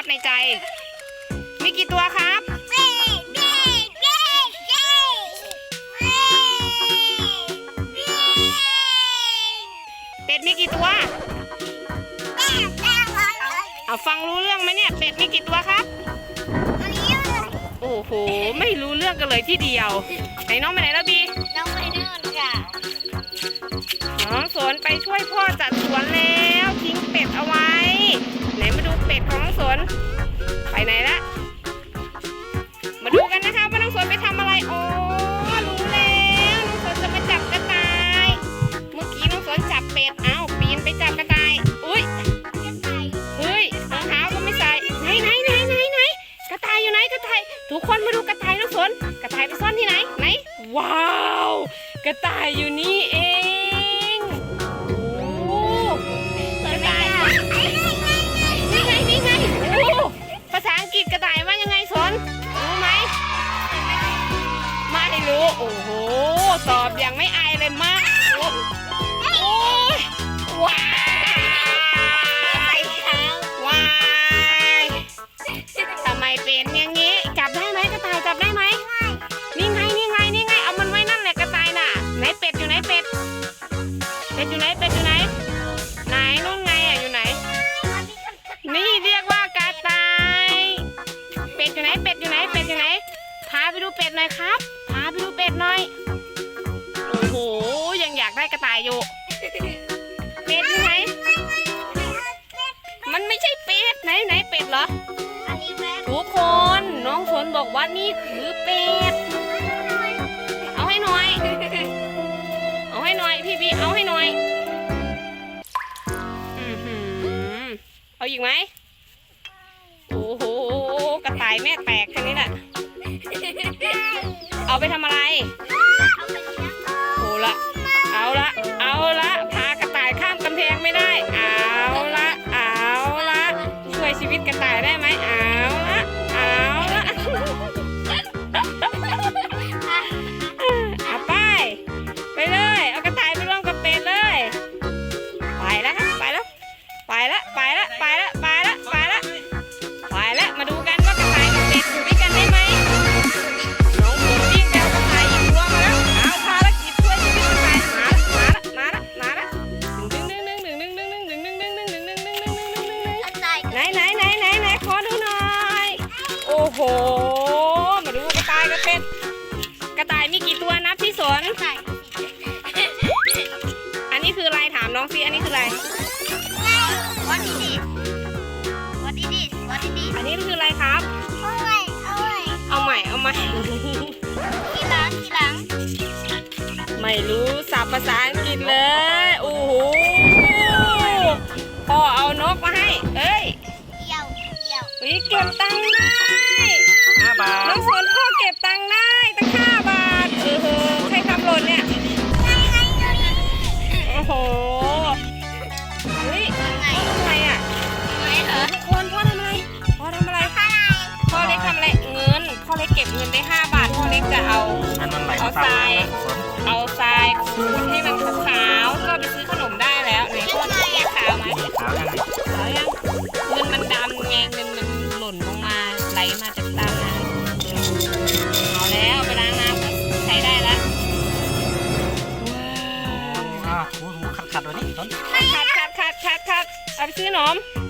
นับในใจ มีกี่ตัวครับเป็ดมีกี่ตัว เอาฟังรู้เรื่องไหมเนี่ย เป็ดมีกี่ตัวครับ โอ้โห ไม่รู้เรื่องกันเลยที่เดียว ไหนน้องไปไหนแล้วบีน้องไปนู่นค่ะ น้องสนไปช่วยพ่อจัดสวนแล้วทิ้ง คนมาดูกระต่ายน้องสนกระต่ายไปซ่อนที่ไหนไหนว้าว กระต่ายอยู่นี่เองโอ้กระต่ายนี่ไงนี่ไงโอ้ภาษาอังกฤษกระต่ายว่ายังไงสนรู้ไหมไม่รู้โอ้โหตอบอย่างไม่อายเลยมากโอ้โอ้ยว้าย นเป็ดอยู่ไหนเป็ดอยู่ไหนพาไปดูเป็ดหน่อยครับพาไปดูเป็ดหน่อยโอ้โหยังอยากได้กระต่ายอยู่เป็ดอยู่ไหนมันไม่ใช่เป็ดไหนไหนเป็ดเหรอทุกคนน้องสนบอกว่านี่คือเป็ดเอาให้หน่อย เอาให้หน่อยพี่บีเอาให้หน่อยเอาอีกไหมายแม่แตกแค่นี้แหละ เอาไปทำอะไรเอาไปเลี้ยงโอ้ละ เอาละ เอาละ พากระต่ายข้ามกำแพงไม่ได้ เอาละ เอาละ ช่วยชีวิตกระต่ายได้ไหมเอา โอ้โห มาดูกระต่ายกับเป็ดกระต่ายมีกี่ตัวนับที่สนกระต่ายอันนี้คืออะไรถามน้องสิอันนี้คืออะไรวัดดีวัดดีวัดดีอันนี้คืออะไรครับ เอาไว้เอาไว้เอาใหม่เอาใหม่ ทีหลังทีหลังไม่รู้สับภาษาอังกฤษเลย โอ้โหพ่อเอานกมาให้ วิเก็บตังค์ได้ห้าบาน้อทงสนพ่อเก็บตังค์ได้ตั้งห้าบาทเออเออใครทำหล่นเนี่ยโอ้โหเฮ้ยไงทำไมอะไงเหรอทุกคนพ่อทำอะไรพ่อทำอะไรพ่อเล็กทำอะไรเงินพ่อเล็กเก็บเงินได้5บาทพ่อเล็กจะเอา อันมันไหลเอามาทรายสนเอาทรายขูดให้มันขาวๆก็ไปซื้อขนมได้แล้วไหนพ่อจะแยกขาวไหมขาวยังไงขาวยัง คัดคัดคัดคัดคัดเอาไปซื้อขนมอัน